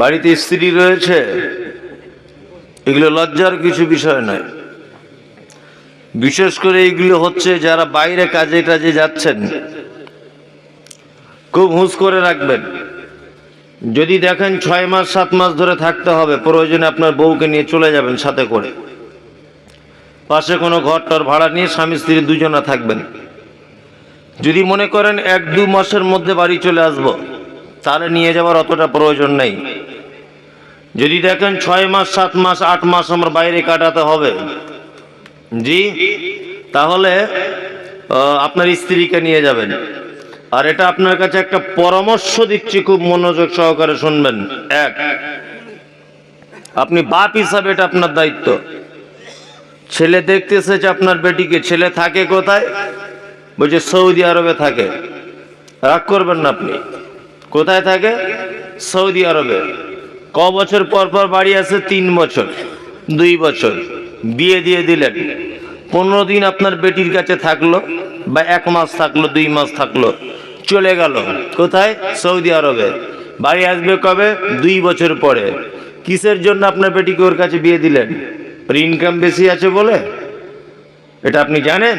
বাড়িতে স্ত্রী রয়েছে, এগুলো লজ্জার কিছু বিষয় নয়। বিশেষ করে এইগুলো হচ্ছে যারা বাইরে কাজে টাজে যাচ্ছেন, খুব হুঁশ করে রাখবেন। যদি দেখেন ছয় মাস, সাত মাস ধরে থাকতে হবে, প্রয়োজনে আপনার বউকে নিয়ে চলে যাবেন সাথে করে। পাশে কোনো ঘর টর ভাড়া নিয়ে স্বামী, স্ত্রী দুজনা থাকবেন। যদি মনে করেন এক, দু মাসের মধ্যে বাড়ি চলে আসব, তাহলে নিয়ে যাওয়ার অতটা প্রয়োজন নেই। যদি দেখেন ছয় মাস, সাত মাস, আট মাস আমার বাইরে কাটাতে হবে, জি, তাহলে আপনার স্ত্রীকে নিয়ে যাবেন। আর এটা আপনার কাছে একটা পরামর্শ দিচ্ছি, খুব মনোযোগ সহকারে শুনবেন। এক, আপনি বাপ হিসাবে এটা আপনার দায়িত্ব। ছেলে দেখতে এসেছে আপনার বেটিকে, ছেলে থাকে কোথায়? বলছে সৌদি আরবে থাকে। রাগ করবেন না আপনি। কোথায় থাকে? সৌদি আরবে। ক বছর পর পর বাড়ি আসে তিন বছর। দুই বছর। বিয়ে দিয়ে দিলেন। পনেরো দিন আপনার বেটির কাছে থাকল বা এক মাস থাকল, দুই মাস থাকল। চলে গেল। কোথায়? সৌদি আরবে। বাড়ি আসবে কবে? দুই বছর পরে। কিসের জন্য আপনার বেটিকে ওর কাছে বিয়ে দিলেন? ওর ইনকাম বেশি আছে বলে? এটা আপনি জানেন?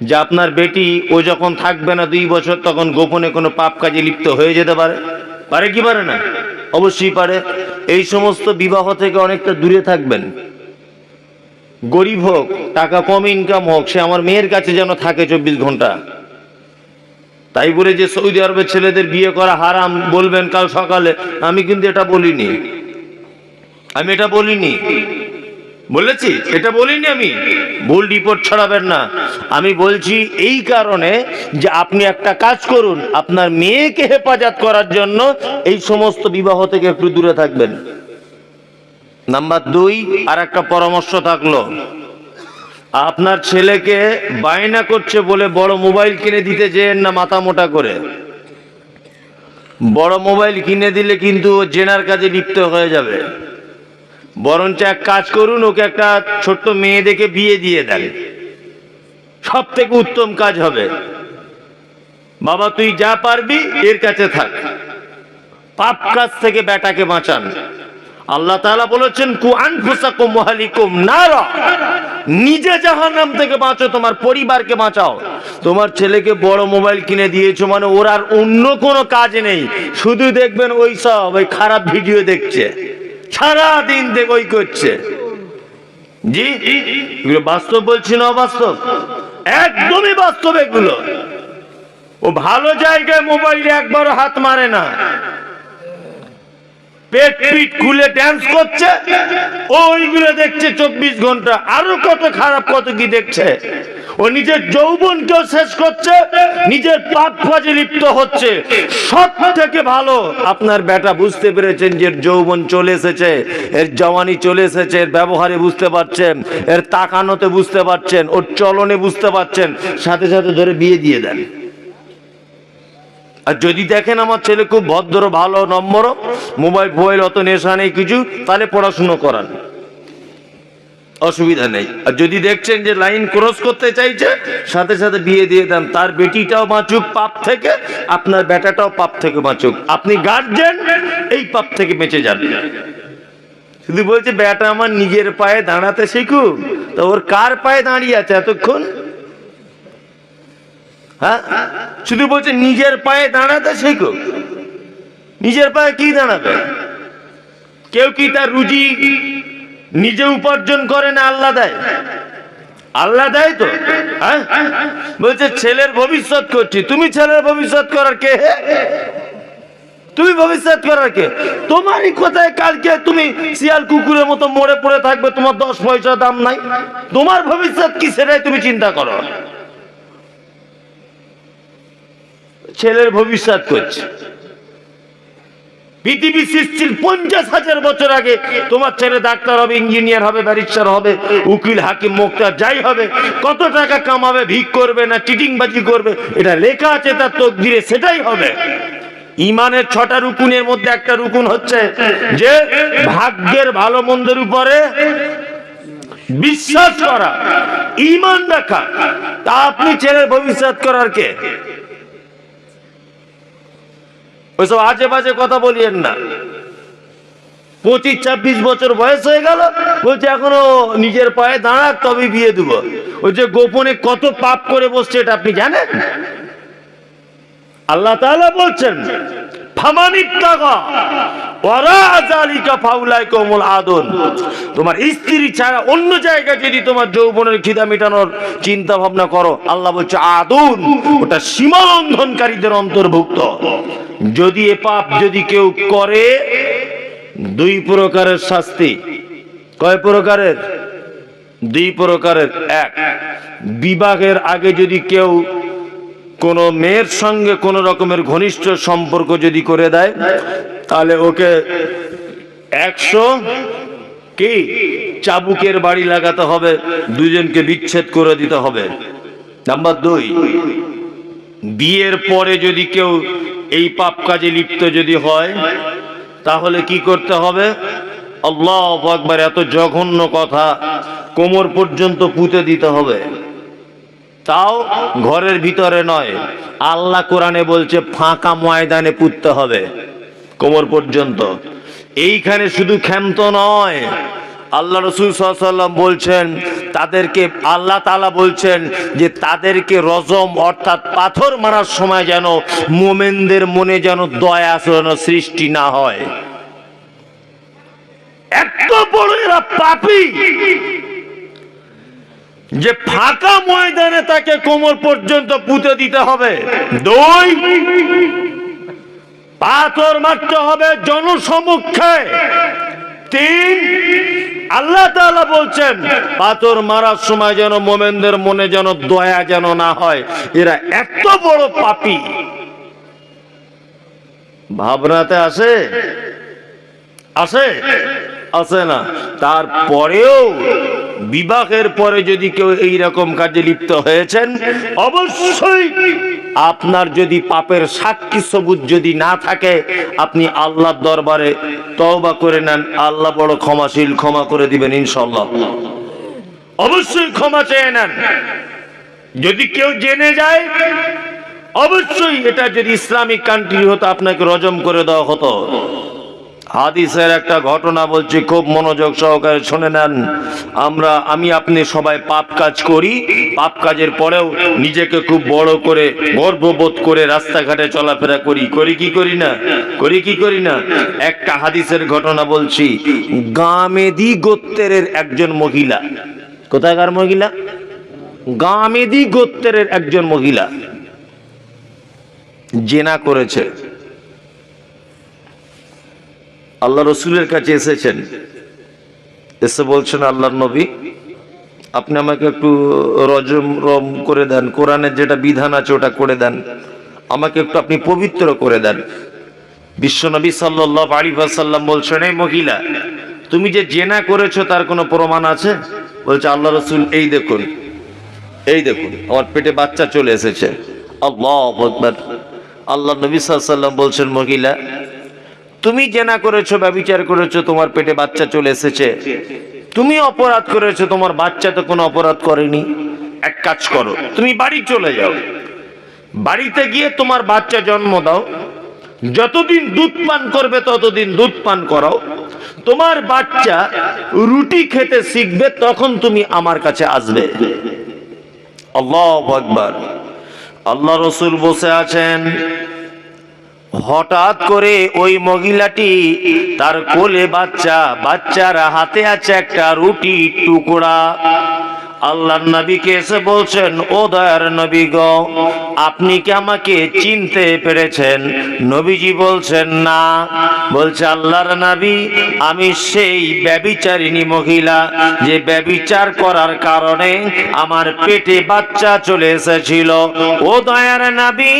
যে আপনার বেটি, ও যখন থাকবে না দুই বছর, তখন গোপনে কোনো পাপ কাজে লিপ্ত হয়ে যেতে পারে। পারে কি পারে না? অবশ্যই পারে। এই সমস্ত বিবাহ থেকে অনেকটা দূরে থাকবেন। গরিব হোক, টাকা কম ইনকাম হোক, সে আমার মেয়ের কাছে যেন থাকে চব্বিশ ঘণ্টা। তাই বলে যে সৌদি আরবের ছেলেদের বিয়ে করা হারাম বলবেন কাল সকালে। আমি কিন্তু এটা বলিনি। আমি এটা বলিনি। বলেছি, এটা বলিনি আমি। ভুল রিপোর্ট ছড়াবেন না। আমি বলছি, এই কারণে যে আপনি একটা কাজ করুন, আপনার মেয়েকে হেফাজত করার জন্য এই সমস্ত বিবাহ থেকে একটু দূরে থাকবেন। নাম্বার দুই, আর একটা পরামর্শ থাকল। আপনার ছেলেকে বায়না করছে বলে বড় মোবাইল কিনে দিতে চেয়েন না মাথা মোটা করে। বড় মোবাইল কিনে দিলে কিন্তু জেনার কাজে লিপ্ত হয়ে যাবে। বরঞ্চ এক কাজ করুন, ওকে একটা ছোট্ট মেয়ে দেখে বিয়ে দিয়ে দেন। সব থেকে উত্তম কাজ হবে। বাবা, তুই যা পারবি, এর কাছে থাক। পাপ কাজ থেকে বেটাকে বাঁচান। আল্লাহ তাআলা বলেছেন, কু আনফুসাকুম ওয়াহলিকুম নারা। নিজে জাহান্নাম থেকে বাঁচো, তোমার পরিবারকে বাঁচাও। তোমার ছেলেকে বড় মোবাইল কিনে দিয়েছ মানে ওর আর অন্য কোনো কাজ নেই। শুধু দেখবেন ওই সব, ওই খারাপ ভিডিও দেখছে। সারা দিন দেখই করছে। জি? এগুলো বাস্তব বলছি না অবাস্তব? একদমই বাস্তব এগুলো। ও ভালো জায়গায় মোবাইলে একবার হাত মারে না। পেট পিট খুলে ড্যান্স করছে। ওইগুলো দেখছে চব্বিশ ঘণ্টা। আরও কত খারাপ দেখছে। ও নিজের শেষ করছে, নিজের লিপ্ত হচ্ছে। সব থেকে ভালো, আপনার বেটা বুঝতে পেরেছেন যে যৌবন চলে এসেছে, এর জওয়ানি চলে এসেছে, এর ব্যবহারে বুঝতে পারছেন, এর তাকানোতে বুঝতে পারছেন, ওর চলনে বুঝতে পারছেন। সাথে সাথে ধরে বিয়ে দিয়ে দেন। আর যদি দেখেন আমার ছেলে খুব ভদ্র, ভালো নম্বর মোবাইল, ফোবাইল, অত নেশা নেই, কিছু, তাহলে পড়াশুনো করান। অসুবিধা নেই। আর যদি দেখছেন যে লাইন ক্রস করতে চাইছে, সাথে সাথে বিয়ে দিয়ে দেন। তার বেটিটাও বাঁচুক পাপ থেকে, আপনার বেটাটাও পাপ থেকে বাঁচুক। আপনি গার্জেন এই পাপ থেকে বেঁচে যান। শুধু বলছে বেটা আমার নিজের পায়ে দাঁড়াতে শিখুক। তো ওর কার পায়ে দাঁড়িয়ে আছে এতক্ষণ? হ্যাঁ? শুধু বলছে, নিজের পায়ে দাঁড়াতে শেখো। নিজের পায়ে কি দাঁড়াবে? কেউ কি তার রুজি নিজে উপার্জন করে না আল্লাহ দেয়? আল্লাহ দেয় তো? হ্যাঁ? বলছে, ছেলের ভবিষ্যৎ করছি। তুমি ছেলের ভবিষ্যৎ করার কে? তুমি ভবিষ্যৎ করার কে? তোমারই কোথায় কালকে তুমি শিয়াল কুকুরের মতো মরে পড়ে থাকবে? তোমার দশ পয়সা দাম নাই। তোমার ভবিষ্যৎ কি সেটাই তুমি চিন্তা করো। ছেলের ভবিষ্যৎ করছে। পৃথিবী সৃষ্টির পঞ্চাশ হাজার বছর আগে তোমার ছেলে ডাক্তার হবে, ইঞ্জিনিয়ার হবে, ব্যারিস্টার হবে, উকিল, হাকিম মুক্তার যাই হবে, কত টাকা কামাবে, ভিক করবে না, চিটিংবাজি করবে, এটা লেখা আছে তার তকদিরে, সেটাই হবে। ইমানের ছটা রুকুনের মধ্যে একটা রুকুন হচ্ছে যে ভাগ্যের ভালো মন্দের উপরে বিশ্বাস করা, ইমান রাখা। তা আপনি ছেলের ভবিষ্যৎ করার কে? ওইসব আজে বাজে কথা বলিয়েন না। পঁচিশ ছাব্বিশ বছর বয়স হয়ে গেল, বলছে এখনও নিজের পায়ে দাঁড়াক তবে বিয়ে দেবো। ওই যে গোপনে কত পাপ করে বসছে এটা আপনি জানেন? আল্লাহ তাআলা বলছেন তোমার স্ত্রী ছাড়া অন্য জায়গায় যদি তোমার যৌবনের খিদা মেটানোর চিন্তা ভাবনা করো, আল্লাহ বলছে, আদুন, ওটা সীমা লঙ্ঘনকারীদের অন্তর্ভুক্ত। যদি এ পাপ যদি কেউ করে, দুই প্রকারের শাস্তি। কয় প্রকারের? দুই প্রকারের। এক, বিবাহের আগে যদি কেউ কোনো মেয়ের সঙ্গে কোনো রকমের ঘনিষ্ঠ সম্পর্ক যদি করে দেয়, তাহলে ওকে একশো কি চাবুকের বাড়ি লাগাতে হবে, দুজনকে বিচ্ছেদ করে দিতে হবে। নাম্বার দুই, বিয়ের পরে যদি কেউ এই পাপ কাজে লিপ্ত যদি হয়, তাহলে কি করতে হবে? আল্লাহ একবার এত জঘন্য কথা কোমর পর্যন্ত পুঁতে দিতে হবে। তাও ঘরের ভিতরে নয়। আল্লাহ কোরআনে বলছে, ফাঁকা ময়দানে পুততে হবে। কোমর পর্যন্ত। এইখানে শুধু ক্ষান্ত নয়। আল্লাহ রসুল সাল্লাম বলছেন, তাদেরকে আল্লাহ তালা বলছেন যে, তাদেরকে রজম অর্থাৎ পাথর মারার সময় যেন মোমেনদের মনে যেন দয়া সৃষ্টি না হয়। এত বড় এরা পাপি! যে ফাঁকা ময়দানে তাকে কোমর পর্যন্ত পুঁতে দিতে হবে। দুই, পাথর মারতে হবে জনসমক্ষে। তিন, আল্লাহ তাআলা বলছেন, পাথর মারার সময় যেন মোমেনদের মনে যেন দয়া যেন না হয়। এরা এত বড় পাপি। ভাবনাতে আসে আসে আসে না। তারপরেও বিবাহের পরে যদি কেউ এই রকম কাজে লিপ্ত হয়েছেন, অবশ্যই আপনার যদি পাপের সাক্ষী সবুজ যদি না থাকে, আপনি আল্লাহর দরবারে তওবা করে নেন। আল্লাহ বড় ক্ষমাশীল, ক্ষমা করে দিবেন ইনশাল্লাহ অবশ্যই ক্ষমা চেয়ে নেন। যদি কেউ জেনে যায়, অবশ্যই এটা যদি ইসলামিক কান্ট্রি হতো, আপনাকে রজম করে দেওয়া হতো। হাদিসের একটা ঘটনা বলছি, খুব মনোযোগ সহকারে শুনে নেন। আমরা, আমি, আপনি সবাই পাপ কাজ করি, পাপ কাজের পরেও নিজেকে খুব বড় করে গর্ববোধ করে রাস্তাঘাটে চলাফেরা করি। করি কি করি না? করি কি করি না? একটা হাদিসের ঘটনা বলছি, গামেদি গোত্রের একজন মহিলা। কোথাকার মহিলা? গামেদি গোত্রের একজন মহিলা। জেনা করেছে। আল্লাহ রসুলের কাছে এসেছেন। এসে বলছেন, আল্লাহর নবী, আপনি আমাকে একটু রজম, রম করে দেন। কোরআনের যেটা বিধান আছে ওটা করে দেন। আমাকে একটু আপনি পবিত্র করে দেন। বিশ্বনবী সাল্লাহ আলী সাল্লাম বলছেন, এই মহিলা, তুমি যে জেনা করেছ তার কোনো প্রমাণ আছে? বলছে, আল্লাহ রসুল, এই দেখুন এই দেখুন, আমার পেটে বাচ্চা চলে এসেছে। আল্লাহ। আল্লাহ নবী সাল্লাম বলছেন, মহিলা তুমি জেনা করেছ ব্যবিচার করেছ, তোমার পেটে বাচ্চা চলে এসেছে। তুমি অপরাধ করেছ, তোমার বাচ্চা তো কোনো অপরাধ করেনি। এক কাজ করো, তুমি বাড়ি চলে যাও। বাড়িতে গিয়ে তোমার বাচ্চা জন্ম দাও। যতদিন দুধ পান করবে, ততদিন দুধ পান করাও। তোমার বাচ্চা রুটি খেতে শিখবে, তখন তুমি আমার কাছে আসবে। আল্লাহ আকবার। আল্লাহ রসুল বসে আছেন। হঠাৎ করে ওই মহিলাটি তার কোলে বাচ্চা বাচ্চার হাতে আছে একটা রুটি টুকরা। আল্লাহ নবীকে এসে বলছেন, ও দয়ার নবী গ, আপনি কি আমাকে চিনতে পেরেছেন? নবীজি বলছেন, না। বলছে, আল্লাহর নবী, আমি সেই ব্যবিচারিণী মহিলা যে ব্যবিচার করার কারণে আমার পেটে বাচ্চা চলে এসেছিল। ও দয়ার নবী,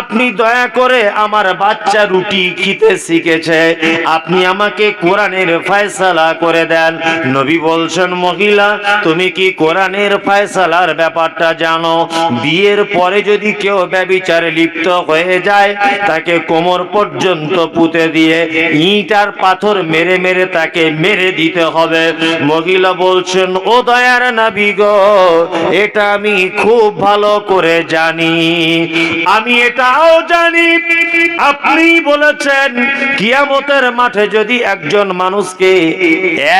আপনি দয়া করে আমার বাচ্চা রুটি খেতে শিখেছে। আপনি আমাকে কোরআনের ফয়সালা করে দেন। নবী বলছেন, মহিলা, তুমি কি কোরআনের ফয়সালার ব্যাপারটা জানো। বিয়ের পরে যদি কেউ ব্যবিচারে লিপ্ত হয়ে যায়, তাকে কোমর পর্যন্ত পুঁতে দিয়ে ইট আর পাথর মেরে মেরে তাকে মেরে দিতে হবে। মহিলা বলছেন, ও দয়ার নাবি গো, এটা আমি খুব ভালো করে জানি। আমি এটাও জানি। আপনি বলেছেন, কিয়ামতের মাঠে যদি একজন মানুষকে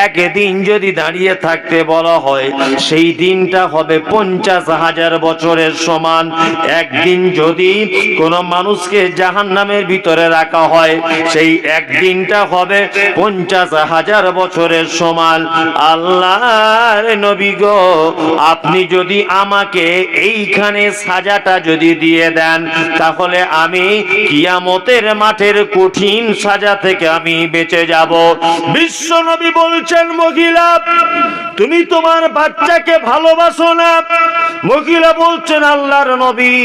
একদিন যদি দাঁড়িয়ে থাকতে বলা হয় সেই দিনটা হবে পঞ্চাশ হাজার বছরের সমান। একদিন যদি কোন মানুষকে জাহান নামের ভিতরে রাখা হয়, সেই একদিনটা হবে পঞ্চাশ হাজার বছরের সমান। আল্লাহর নবী গো, আপনি যদি আমাকে এইখানে সাজাটা যদি দিয়ে দেন, তাহলে আমি কিয়ামতের মাঠের কঠিন সাজা থেকে আমি বেঁচে যাব। বিশ্ব নবী বলছেন, মহিলা, তুমি তোমার বাচ্চাকে ভালোবাসো না। মহিলা বলছেন, আল্লাহর নবী,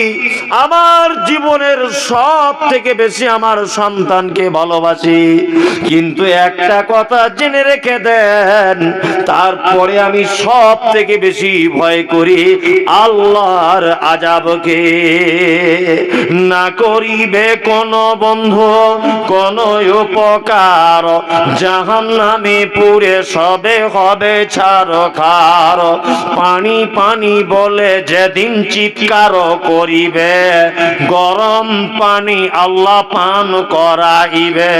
আমার জীবনের সব থেকে বেশি আমার সন্তানকে ভালোবাসি। কিন্তু একটা কথা জেনে রেখে দেন, তারপরে আমি সব থেকে বেশি ভয় করি আল্লাহর আজাবকে। না করিবে কোন বন্ধু, কোন উপকার জাহান নামে পুরে সবে হবে ছাড় খার পানি পানি বলে যেদিন চিৎকার করিবে, গরম পানি আল্লাহ পান করাইবে।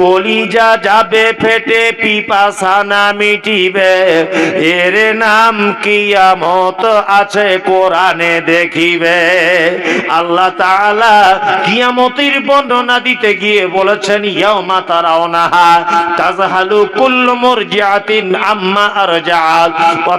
কলিজা যাবে, ফেটে পিপাসা না মিটিবে। এর নাম কিয়ামত আছে, কোরআনে দেখিবে। আল্লাহ তাআলা কিয়ামতের বর্ণনা দিতে গিয়ে বলেছেন, ইয়াউমা তারাউনাহা তাজহালু কুল্লু মুরজিআতিন আম্মা আরজাআত ওয়া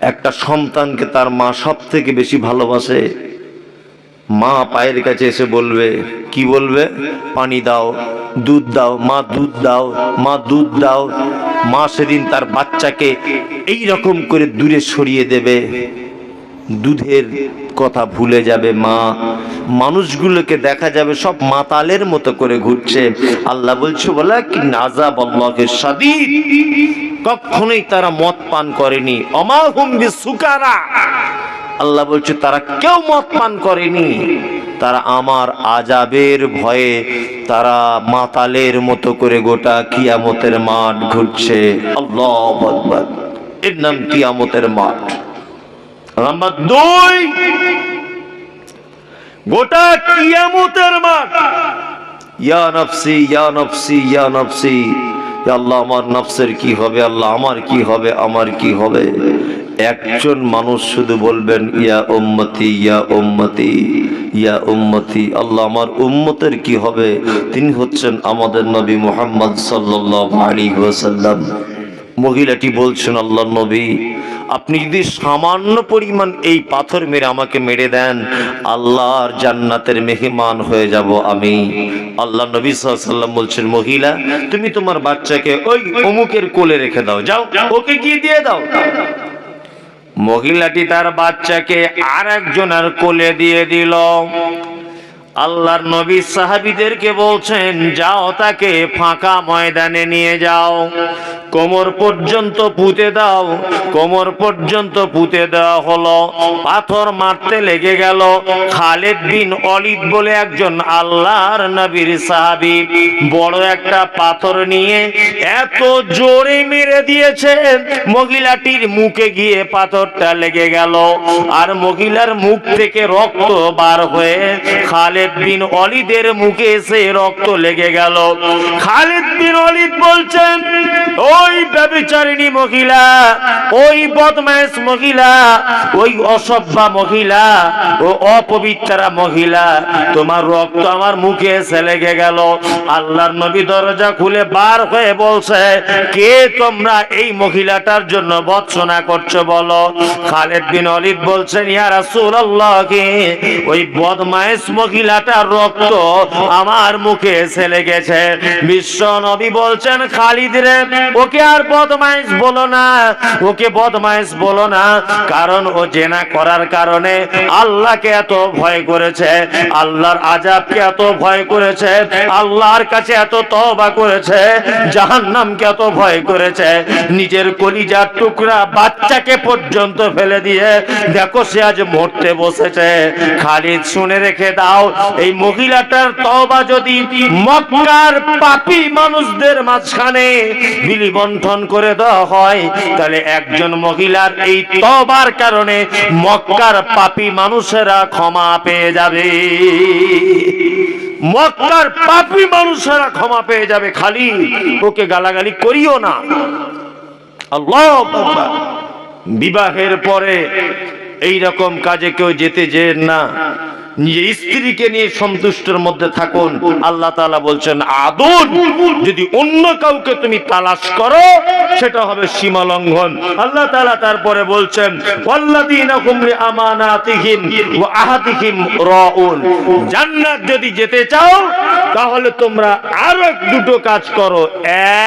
একটা সন্তানকে তার মা সব থেকে বেশি ভালোবাসে। মা পায়ের কাছে এসে বলবে, কি বলবে? পানি দাও, দুধ দাও, মা দুধ দাও, মা দুধ দাও। মা সেদিন তার বাচ্চাকে এই রকম করে দূরে সরিয়ে দেবে। দুধের কথা ভুলে যাবে মা। মানুষগুলোকে দেখা যাবে সব মাতালের মতো করে ঘুরছে। আল্লাহ বলছে বলে কি নাজা বল্লকে সাদিদ কখনোই তারা মদ পান করেনি। অমাহুম সুকারা আল্লাহ বলছে, তারা কেউ মদ পান করেনি। তারা আমার আজাবের ভয়ে তারা মাতালের মতো করে গোটা কিয়ামতের মাঠ ঘুরছে। আল্লাহ এর নাম কিয়ামতের মাঠ। নাম্বার দুই, গোটা কিয়ামতের মাঠ। ইয়া নফসি, ইয়া আল্লাহ, আমার নফসের কি হবে? আল্লাহ, আমার কি হবে? আমার কি হবে? একজন মানুষ শুধু বলবেন, ইয়া উম্মতি ইয়া উম্মতি ইয়া উম্মতি, আল্লাহ, আমার উম্মতের কি হবে? তিনি হচ্ছেন আমাদের নবী মোহাম্মদ সাল্লাল্লাহু আলাইহি ওয়াসাল্লাম। মহিলাটি বলছেন আল্লাহ নবী আপনি যদি সামান্য পরিমাণ এই পাথর মেরে আমাকে মেরে দেন, আল্লাহর জান্নাতের মেহমান হয়ে যাব আমি। আল্লাহ নবী সাল্লাম বলছেন, মহিলা, তুমি তোমার বাচ্চাকে ওই অমুকের কোলে রেখে দাও, যাও, ওকে গিয়ে দিয়ে দাও। মহিলাটি তার বাচ্চাকে আর একজনের কোলে দিয়ে দিল। আল্লাহর নবী সাহাবিদেরকে বলছেন, যাও তাকে ফাঁকা ময়দানে নিয়ে যাও। কোমর পর্যন্ত পুঁতে দাও, কোমর পর্যন্ত পুঁতে দেওয়া হলো। পাথর মারতে লেগে গেল। খালেদ বিন অলিদ বলে একজন আল্লাহর নবীর সাহাবি বড় একটা পাথর নিয়ে এত জোরে মেরে দিয়েছে, মহিলাটির মুখে গিয়ে পাথরটা লেগে গেল। আর মহিলার মুখ থেকে রক্ত বার হয়ে খালেদ বিন অলিদের মুখে এসে রক্ত লেগে গেল। খালিদ বিন অলিদ বলছেন, ওই ব্যভিচারিণী মহিলা, ওই মহিলা, ওই অসভ্যা মহিলা ও অপবিত্রা মহিলা, তোমার রক্ত আমার মুখে এসে লেগে গেল। আল্লাহর নবী দরজা খুলে বার হয়ে বলছে, কে তোমরা এই মহিলাটার জন্য বৎসনা করছ বলো? খালেদ বিন অলিদ বলছেন, ইয়া রাসূলুল্লাহ ওই বদমাইশ মহিলাটার রক্ত আমার মুখে এসে লেগেছে বিশ্ব নবী বলছেন, খালিদ রে, ওকে আর বদমাইশ বলো না, ওকে বদমাইশ বলো না, কারণ ও জেনা করার কারণে আল্লাহকে এত ভয় করেছে, আল্লাহর আজাবকে এত ভয় করেছে, আল্লাহর কাছে এত তওবা করেছে, জাহান্নামকে এত ভয় করেছে, নিজের কলিজার টুকরা বাচ্চাকে পর্যন্ত ফেলে দিয়ে, দেখো সে আজ মরতে বসেছে। খালিদ শুনে রেখে দাও এই মহিলাটার তওবা যদি মক্কার পাপী মানুষদের মাঝখানে বিলি করে দেওয়া হয়, তাহলে একজন মহিলার এই তবার কারণে মক্কার পাপী মানুষেরা ক্ষমা পেয়ে যাবে। মক্কার পাপী মানুষেরা ক্ষমা পেয়ে যাবে খালি, ওকে গালাগালি করিও না। বিবাহের পরে এই রকম কাজে কেউ যেতে যে না নিজে স্ত্রীকে নিয়ে সন্তুষ্টের মধ্যে থাকুন। আল্লাহ তালা বলছেন আদর যদি অন্য কাউকে তুমি তালাশ করো, সেটা হবে সীমা লঙ্ঘন। আল্লাহ তালা তারপরে বলছেন জান্নাত যদি যেতে চাও, তাহলে তোমরা আরও দুটো কাজ করো।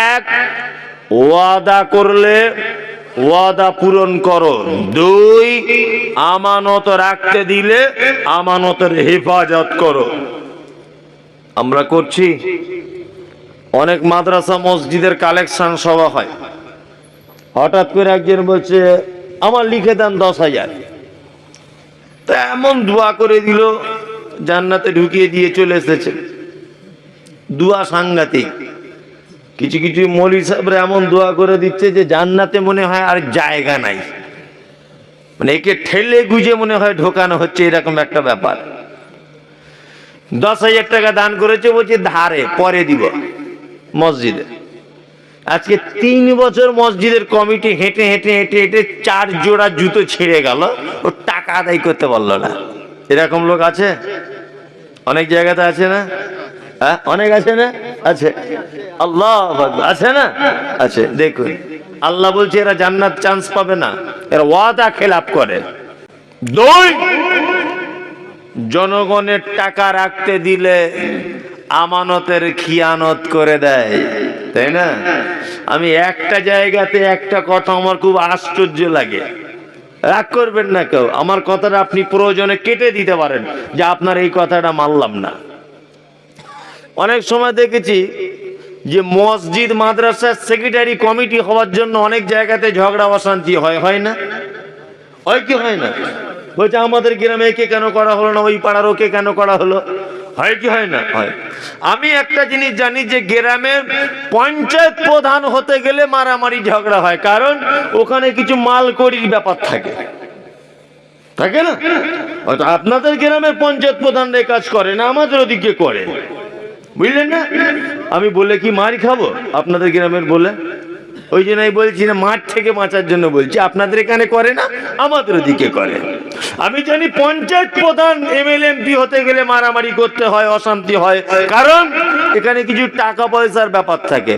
এক, ওয়াদা করলে ওয়াদা পূরণ করো। দুই, আমানত রাখতে দিলে আমানতের হেফাজত করো। আমরা করছি। অনেক মাদ্রাসা, মসজিদের কালেকশন সভা হয়। হঠাৎ করে একজন বলছে, আমার লিখে দেন দশ হাজার। তা এমন দোয়া করে দিল, জান্নাতে ঢুকিয়ে দিয়ে চলে এসেছে। দুয়া সাংঘাতিক। কিছু কিছু মৌলী সাহেবরা এমন দোয়া করে দিচ্ছে যে জান্নাতে মনে হয় আর জায়গা নাই। মানে একে ঠেলে গুজে মনে হয় ঢোকানো হচ্ছে, এরকম একটা ব্যাপার। দশ হাজার টাকা দান করেছে, বলছে ধারে, পরে দিব মসজিদে। আজকে তিন বছর মসজিদের কমিটি হেঁটে হেঁটে হেঁটে হেঁটে চার জোড়া জুতো ছিঁড়ে গেল, ও টাকা আদায় করতে পারল না। এরকম লোক আছে? অনেক জায়গাতে আছে না? হ্যাঁ অনেক আছে না? আছে। আল্লাহ আছে না? আছে, দেখুন। আল্লাহ বলছে, এরা জান্নাত চান্স পাবে না। এরা ওয়াদা খেলাপ করে। দুই, জনগণের টাকা রাখতে দিলে আমানতের খিয়ানত করে দেয়। তাই না? আমি একটা জায়গাতে একটা কথা আমার খুব আশ্চর্য লাগে। রাগ করবেন না কেউ। আমার কথাটা আপনি প্রয়োজনে কেটে দিতে পারেন। যে আপনার এই কথাটা মানলাম না। অনেক সময় দেখেছি যে মসজিদ মাদ্রাসার সেক্রেটারি কমিটি হওয়ার জন্য অনেক জায়গাতে ঝগড়া, অশান্তি হয় হয় না? হয় কি হয় না? বলছে, আমাদের গ্রামে একে কেন করা হলো না? ওই পাড়ার ওকে কেন করা হলো? হয় কি হয় না? হয়। আমি একটা জিনিস জানি যে গ্রামের পঞ্চায়েত প্রধান হতে গেলে মারামারি, ঝগড়া হয়, কারণ ওখানে কিছু মালকড়ির ব্যাপার থাকে। থাকে না? হয়তো আপনাদের গ্রামের পঞ্চায়েত প্রধান এই কাজ করে না, আমাদের ওদিকে করে। বুঝলেন না? আমি বলে কি মার খাব? আপনাদের গ্রামের বলে ওই জন্য আমি বলছি না, মাঠ থেকে বাঁচার জন্য বলছি। আপনাদের এখানে করে না, আমাদের ওদিকে করে। আমি জানি পঞ্চায়েত প্রধান এমএলএ এমপি হতে গেলে মারামারি করতে হয়, অশান্তি হয়। কারণ এখানে কিছু টাকা পয়সার ব্যাপার থাকে।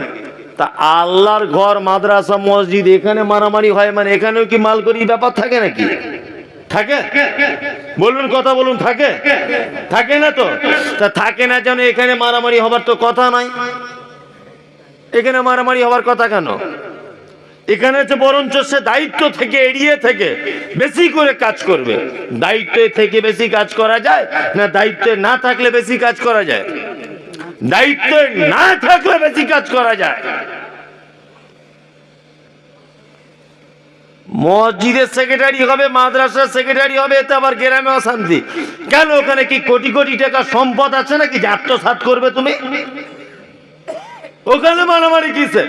তা আল্লাহর ঘর, মাদ্রাসা, মসজিদ, এখানে মারামারি হয় মানে এখানেও কি মালকড়ি ব্যাপার থাকে নাকি? থাকে? বলুন, কথা বলুন, থাকে? থাকে না তো? তা থাকে না যেন এখানে মারামারি হবার তো কথা নাই। এখানে মারামারি হবার কথা কেন? এখানে হচ্ছে বরঞ্চ সে দায়িত্ব থেকে, এড়িয়ে থেকে বেশি করে কাজ করবে। দায়িত্বে থেকে বেশি কাজ করা যায় না দায়িত্বে না থাকলে বেশি কাজ করা যায়? দায়িত্বে না থাকলে বেশি কাজ করা যায়। মসজিদের সেক্রেটারি হবে, মাদ্রাসার সেক্রেটারি হবে, এতে আবার গ্রামে অশান্তি। কেন ওখানে কি কোটি কোটি টাকা সম্পদ আছে নাকি আত্মসাত করবে তুমি? ওখানে মারামারি কিসে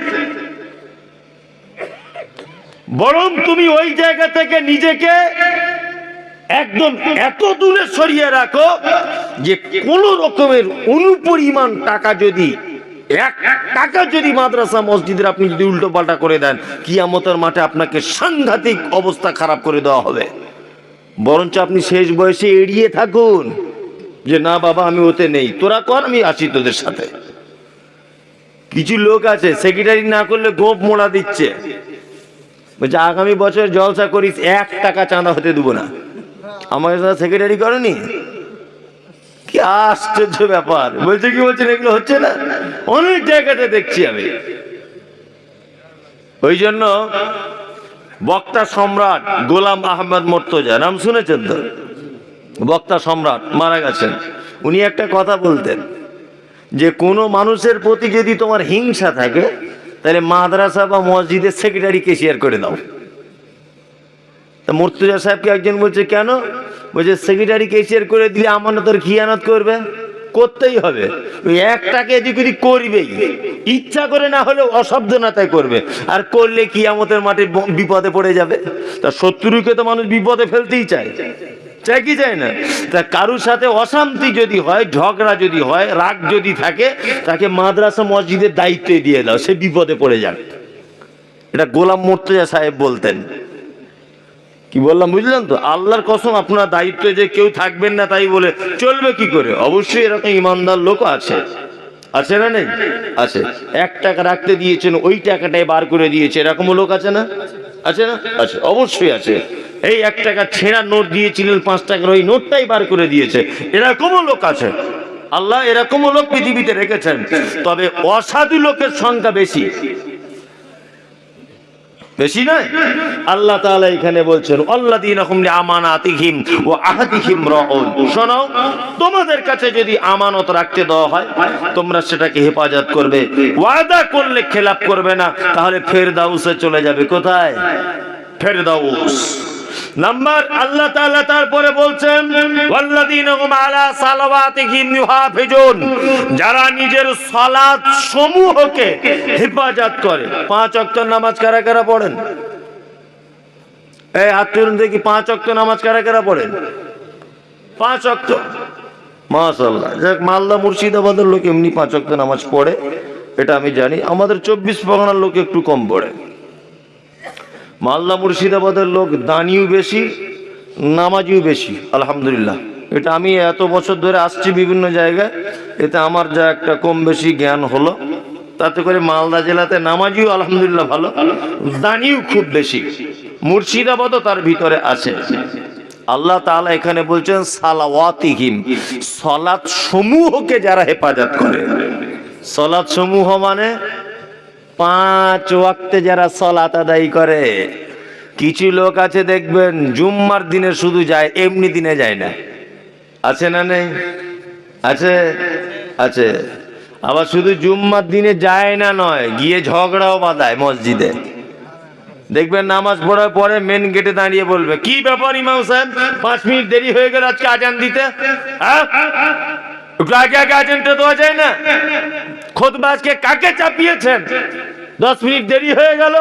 বরং তুমি ওই জায়গা থেকে নিজেকে একদম এত দূরে সরিয়ে রাখো যে কোন রকমের অনুপরিমাণ টাকা যদি এক টাকা যদি মাদ্রাসা মসজিদের আপনি যদি উল্টো করে দেন, কিয়ামতের মাঠে আপনাকে সাংঘাতিক অবস্থা খারাপ করে দেওয়া হবে। বরঞ্চ আপনি শেষ বয়সে এড়িয়ে থাকুন যে, না বাবা, আমি ওতে নেই। তোরা কর, আমি আসি তোদের সাথে। কিছু লোক আছে সেক্রেটারি না করলে গোপ মোড়া দিচ্ছে। বলছে, আগামী বছর জলসা করিস, এক টাকা চাঁদা হতে দেবো না। সাথে সেক্রেটারি করনি? কি আশ্চর্য ব্যাপার। বলছে কি বলছেন এগুলো হচ্ছে না? অনেক জায়গাতে দেখছি আমি। ওই জন্য বক্তা সম্রাট গোলাম আহমদ মর্তজা, নাম শুনেছেন তো? বক্তা সম্রাট মারা গেছেন। উনি একটা কথা বলতেন যে, কোনো মানুষের প্রতি যদি তোমার হিংসা থাকে, তাহলে মাদ্রাসা বা মসজিদের সেক্রেটারি কেশিয়ার করে দাও। তা মুর্তুজা সাহেবকে একজন বলছে, কেন? বলছে সেক্রেটারি কেশিয়ার করে দিলে আমানতের খিয়ানত করবে? করতেই হবে। ওই একটাকে এদিক করবেই, ইচ্ছা করে না হলে অসাবধানতায় করবে। আর করলে কিয়ামতের মাঠে ব- বিপদে পড়ে যাবে। তা শত্রুকে তো মানুষ বিপদে ফেলতেই চায়। চায় কি চায় না? তা কারুর সাথে অশান্তি যদি হয়, ঝগড়া যদি হয়, রাগ যদি থাকে, তাকে মাদ্রাসা মসজিদের দায়িত্ব দিয়ে দাও, সে বিপদে পড়ে যাবে এটা গোলাম মোর্তজা সাহেব বলতেন। কি বললাম, বুঝলেন তো? আল্লাহর কসম, আপনার দায়িত্ব যে কেউ থাকবেন না তাই বলে চলবে কি করে? অবশ্যই এরকম ইমানদার লোক আছে। আছে না নেই? আছে। এক টাকা রাখতে দিয়েছেন, ওই টাকাটাই বার করে দিয়েছে। এরকম লোক আছে না? আছে না? আছে। অবশ্যই আছে। এই এক টাকা ছেঁড়া নোট দিয়েছিলেন, পাঁচ টাকার ওই নোটটাই বার করে দিয়েছে। এরকমও লোক আছে। আল্লাহ এরকমও লোক পৃথিবীতে রেখেছেন। তবে অসাধু লোকের সংখ্যা বেশি। বেশি নয়। আল্লাহ তাআলা এখানে বলছেন আল্লাযীনা হুম লিআমানাতিহিম ওয়া আহদিহিম রাউন। শোনো, তোমাদের কাছে যদি আমানত রাখতে দেওয়া হয়, তোমরা সেটাকে হেফাজত করবে। ওয়াদা করলে খেলাপ করবে না, তাহলে ফেরদাউসে চলে যাবে। কোথায়? ফেরদাউস। নাম্বার আল্লাহ তাআলা তারপরে বলছেন, ওয়াল্লাযীনা হুম আলা সালাওয়াতিহিম ইউহাফিজুন যারা নিজের সালাত সমূহকে হেফাজত করে। পাঁচ ওয়াক্ত নামাজ কারা কারা পড়েন? এই হাত তুলুন দেখি, পাঁচ ওয়াক্ত নামাজ কারা কারা পড়েন? পাঁচ ওয়াক্ত। মাশাআল্লাহ, যাক, মালদা মুর্শিদাবাদের লোক এমনি পাঁচ ওয়াক্ত নামাজ পড়ে, এটা আমি জানি। আমাদের চব্বিশ পরগনার লোক একটু কম পড়ে। মালদা মুর্শিদাবাদের লোক দানিও বেশি, নামাজিও বেশি, আলহামদুলিল্লাহ। এটা আমি এত বছর ধরে আসছি বিভিন্ন জায়গায়, এতে আমার যা একটা কম বেশি জ্ঞান হলো। তাতে করে মালদা জেলাতে নামাজিও আলহামদুলিল্লাহ ভালো, দানিও খুব বেশি। মুর্শিদাবাদও তার ভিতরে আছে। আল্লাহ তাআলা এখানে বলছেন, সালাওয়াতিহিম সলাৎ সমূহকে যারা হেফাজত করে। সলাৎ সমূহ মানে পাঁচ ওয়াক্তে যারা সলাত আদায় করে, কিছু লোক আছে দেখবেন জুম্মার দিনে শুধু যায়, এমনি দিনে যায় না। আছে না নেই? আছে? আছে। আবার শুধু জুম্মার দিনে যায় না নয়, গিয়ে ঝগড়াও বাঁধায় মসজিদে। দেখবেন নামাজ পড়ার পরে মেন গেটে দাঁড়িয়ে বলবে, কি ব্যাপার ইমাম সাহেব? পাঁচ মিনিট দেরি হয়ে গেল আজকে আজান দিতে? হ্যাঁ? আগে আগে আজানটা দেওয়া যায় না? খোদবা আজকে কাকে চাপিয়েছেন? দশ মিনিট দেরি হয়ে গেল।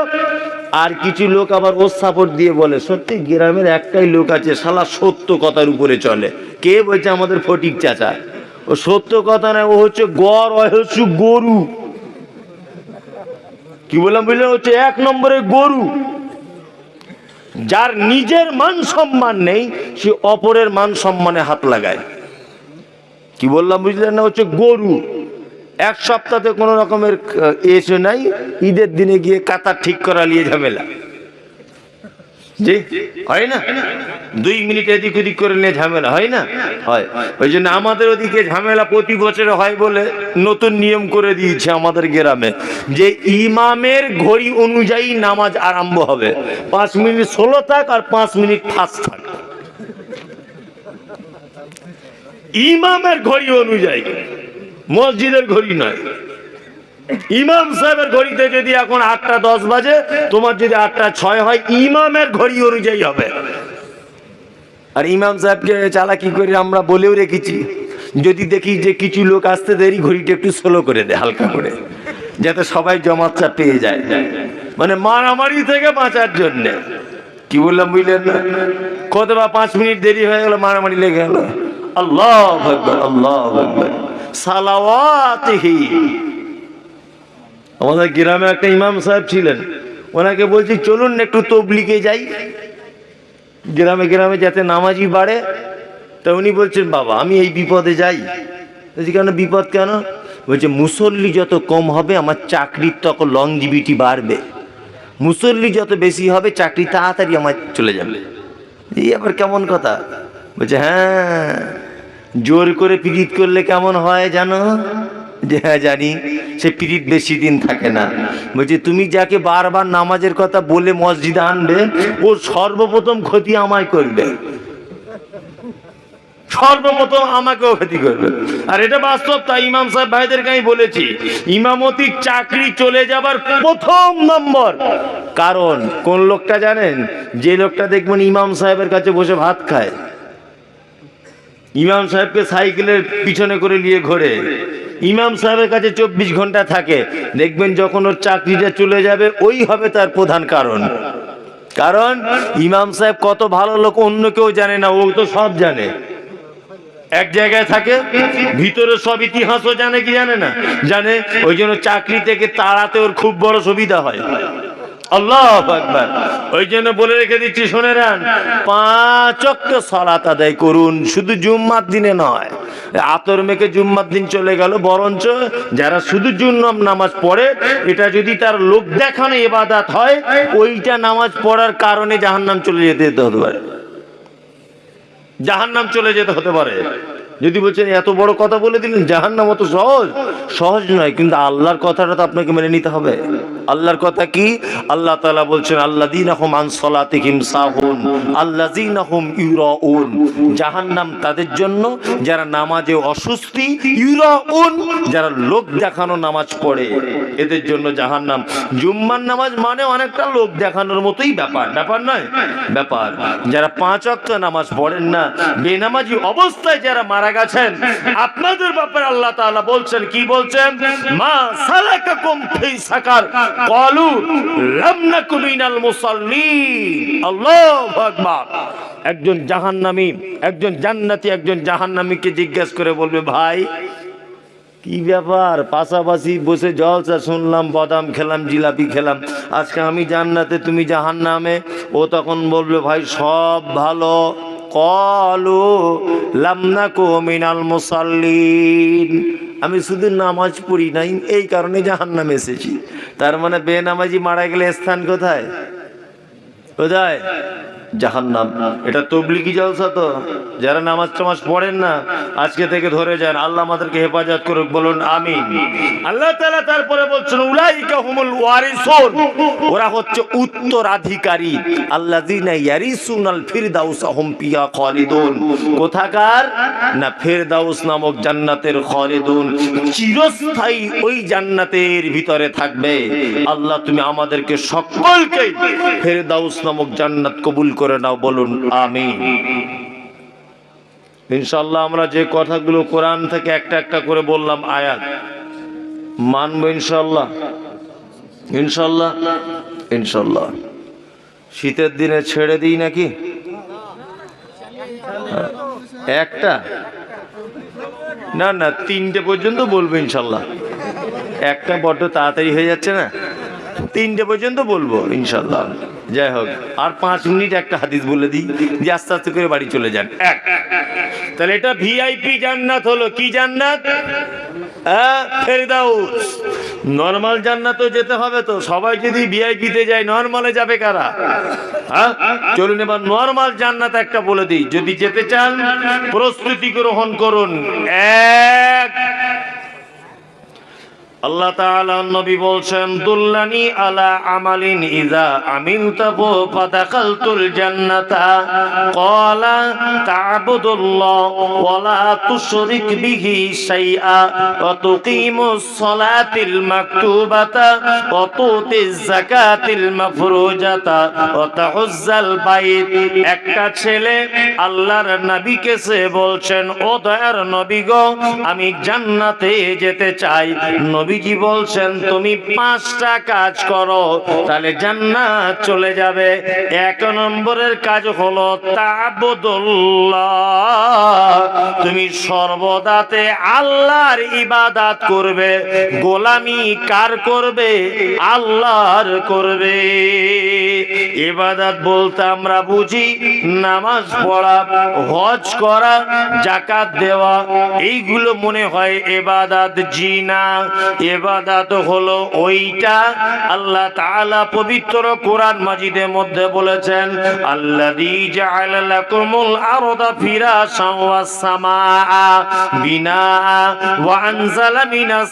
আর কিছু লোক আবার ওর সাপোর্ট দিয়ে বলে, সত্যি গ্রামের একটাই লোক আছে, শালা সত্য কথার উপরে চলে। কে বলছে আমাদের ফটিক চাচা? ও সত্য কথা না ও হচ্ছে গড়, ও হচ্ছে গরু। কি বললাম বুঝলে? হচ্ছে এক নম্বরে গরু। যার নিজের মান সম্মান নেই, সে অপরের মান সম্মানে হাত লাগায়। কি বললাম বুঝলেন না? হচ্ছে গরু। এক সপ্তাহে কোনো রকমের এসে নাই, ঈদের দিনে গিয়ে কাতার ঠিক করা নিয়ে ঝামেলা। জি? হয় না? দুই মিনিট এদিক ওদিক করে নিয়ে ঝামেলা, হয় না? হয়। ওই জন্য আমাদের ওদিকে ঝামেলা প্রতি বছরে হয় বলে নতুন নিয়ম করে দিয়েছে আমাদের গ্রামে, যে ইমামের ঘড়ি অনুযায়ী নামাজ আরম্ভ হবে। পাঁচ মিনিট ষোলো থাক আর পাঁচ মিনিট ফাঁস থাক। ইমামের ঘড়ি অনুযায়ী। মসজিদের ঘড়ি নয়। ইমাম সাহেবের ঘড়িতে যদি এখন আটটা দশ বাজে, তোমার যদি আটটা ছয় হয়, ইমামের ঘড়ি অনুযায়ী হবে। আর ইমাম সাহেবকে চালাকি করে আমরা বলেও রেখেছি, যদি দেখি যে কিছু লোক আসতে দেরি, ঘড়িটা একটু স্লো করে দেয় হালকা করে, যাতে সবাই জমাচ্চা পেয়ে যায়। মানে মারামারি থেকে বাঁচার জন্য। কি বললাম বুঝলেন না? কত বা পাঁচ মিনিট দেরি হয়ে গেল, মারামারি লেগে গেল? আল্লাহ আল্লাহ সালাওয়াতিহি। আমাদের গ্রামে একটা ইমাম সাহেব ছিলেন। ওনাকে বলছি, চলুন একটু তবলিগে যাই। গ্রামে গ্রামে যাতে নামাজি বাড়ে। তা উনি বলছেন, বাবা, আমি এই বিপদে যাই। বলছি, কেন, বিপদ কেন? বলছে, মুসল্লি যত কম হবে, আমার চাকরির তত লংজিবিটি বাড়বে। মুসল্লি যত বেশি হবে, চাকরি তাড়াতাড়ি আমার চলে যাবে। এই আবার কেমন কথা? বলছে হ্যাঁ। জোর করে পিরিত করলে কেমন হয় জানো? যে হ্যাঁ জানি। সে পিরিত বেশি দিন থাকে না। বলছে, তুমি যাকে বারবার নামাজের কথা বলে মসজিদে আনবে, ও সর্বপ্রথম ক্ষতি আমায় করবে। সর্বপ্রথম আমাকেও ক্ষতি করবে। আর এটা বাস্তব, তাই ইমাম সাহেব ভাইদেরকে আমি বলেছি ইমামতির চাকরি চলে যাবার প্রথম নম্বর। কারণ, কোন লোকটা জানেন? যে লোকটা দেখবেন ইমাম সাহেবের কাছে বসে ভাত খায়। ইমাম সাহেবকে সাইকেলের পিছনে করে নিয়ে ঘোরে। ইমাম সাহেবের কাছে চব্বিশ ঘণ্টা থাকে। দেখবেন যখন ওর চাকরিটা চলে যাবে, ওই হবে তার প্রধান কারণ। কারণ ইমাম সাহেব কত ভালো লোক, অন্য কেউ জানে না, ও তো সব জানে। এক জায়গায় থাকে, ভিতরে সব ইতিহাসও জানে কি জানে না? জানে ওই জন্য চাকরি থেকে তাড়াতে ওর খুব বড় সুবিধা হয়। আল্লাহ আকবার। ওই জন্য বলে রেখে দিচ্ছি, শুনে রান পাঁচ অক্ট সলাত আদায় করুন, শুধু জুম্মার দিনে নয়। আতর মেকে জুম্মার দিন চলে গেল, বরঞ্চ যারা শুধু জুম্মার নামাজ পড়ে, এটা যদি তার লোক দেখানো এবাদাত হয়, ওইটা নামাজ পড়ার কারণে জাহান্নাম চলে যেতে যেতে হতে পারে। জাহান্নাম চলে যেতে হতে পারে। যদি বলছেন, এত বড় কথা বলে দিলেন, জাহান্নাম অত সহজ? সহজ নয়, কিন্তু আল্লাহর কথাটা তো আপনাকে মেনে নিতে হবে। আল্লাহর কথা কি? আল্লাহ তাআলা বলছেন সাহুন, আল্লাযীনাহুম ইউরাউন। জাহান্নাম তাদের জন্য, যারা নামাজে ইউরাউন, যারা লোক দেখানো নামাজ পড়ে, এদের জন্য জাহান্নাম। জুম্মার নামাজ মানে অনেকটা লোক দেখানোর মতোই ব্যাপার। ব্যাপার নয়? ব্যাপার। যারা পাঁচ অক্ত নামাজ পড়েন না, বেনামাজি অবস্থায় যারা মারা গেছেন, আপনাদের ব্যাপারে আল্লাহ তাআলা বলছেন, কি বলছেন? মা সালাকাকুম সাকার। ক্বালু লাম নাকু মিনাল মুসাল্লিন আল্লাহু একজন জাহান্নামী, একজন জান্নাতি, একজন জাহান্নামীকে জিজ্ঞেস করে বলবে, ভাই, কি ব্যাপার? পাশাপাশি বসে জলসা শুনলাম, বাদাম খেলাম, জিলাপি খেলাম। আজকে আমি জান্নাতে, তুমি জাহান্নামে? ও তখন বলবে, ভাই, সব ভালো। কলু লামনা কো মিনাল মুসাল্লিন। আমি শুধু নামাজ পড়ি নাই, এই কারণে জাহান্নামে এসেছি। তার মানে বেনামাজি মারা গেলে স্থান কোথায়? কোথায়? জাহান্নাম। এটা তবলিগি জলসা তো। যারা নামাজ টামাজ পড়েন না, আজকে থেকে ধরে যান। আল্লাহ আমাদেরকে হেফাজত করুক, বলুন আমিন। আল্লাহ তাআলা তারপরে বলছেন, উলাইকা হুমুল ওয়ারিসুন। ওরা হচ্ছে উত্তরাধিকারী। আল্লাযিনা খালিদুন। কোথাকার? না, ফিরদাউস নামক জান্নাতের খালিদুন। চিরস্থায়ী ওই জান্নাতের ভিতরে থাকবে। আল্লাহ, তুমি আমাদেরকে সকলকে ফেরদাউস নামক জান্নাত কবুল করে নাও, বলুন আমি ইনশাল্লাহ আমরা যে কথাগুলো কোরআন থেকে একটা একটা করে বললাম আয়াত, মানব ইনশাল্লাহ ইনশাল্লাহ ইনশাল্লাহ শীতের দিনে ছেড়ে দিই নাকি? একটা? না না, তিনটে পর্যন্ত বলব ইনশাল্লাহ একটা বড্ড তাড়াতাড়ি হয়ে যাচ্ছে না? তিনটে পর্যন্ত বলব ইনশাল্লাহ যাই হোক আর পাঁচ মিনিট একটা হাদিস বলে দিই, যে আস্তে আস্তে করে বাড়ি চলে যান। এক। তাহলে এটা ভিআইপি জান্নাত হলো কি জান্নাত? ফেরদাউস। নর্মাল জান্নাতও যেতে হবে তো, সবাই যদি ভিআইপিতে যায়, নর্মালে যাবে কারা? হ্যাঁ চলুন এবার নর্মাল জান্নাত একটা বলে দিই, যদি যেতে চান, প্রস্তুতি গ্রহণ করুন। এক। আল্লাহ তাআলা নবী বলছেন, দুল্লানি আলা আমালিন ইজা আমিলতাহু ফাদাখালতুল জান্নাতা। ক্বালা, তা'বুদুল্লাহ ওয়া লা তুশরিক বিহি শাইআ। ওয়া তুকিমুস সালাতিল মাকতুবাতা। ওয়া তুতিজ যাকাতিল মাফরুজাতা। ওয়া তাহুজ্জাল বাইত। একটা ছেলে আল্লাহর নবীকে সে বলছেন, ও দয়ার নবী গো, আমি জান্নাতে যেতে চাই। নবী নবীজি বলছেন, তুমি পাঁচটা কাজ করো, তাহলে জান্নাত চলে যাবে। এক নম্বরের কাজ হলো তুমি সর্বদাতে আল্লাহর ইবাদাত করবে, গোলামি কার করবে? আল্লাহর করবে। ইবাদত বলতে আমরা বুঝি, নামাজ পড়া, হজ করা জাকাত দেওয়া, এইগুলো মনে হয় এবাদাত জি না এবাদাত হলো ওইটা আল্লাহ তাআলা পবিত্র কোরআন মাজিদের মধ্যে বলেছেন, আল্লাযী জাআলা লাকুমুল আরদা ফিরাশান ওয়াস সামাআ বিনা ওয়া আনজালা মিনাস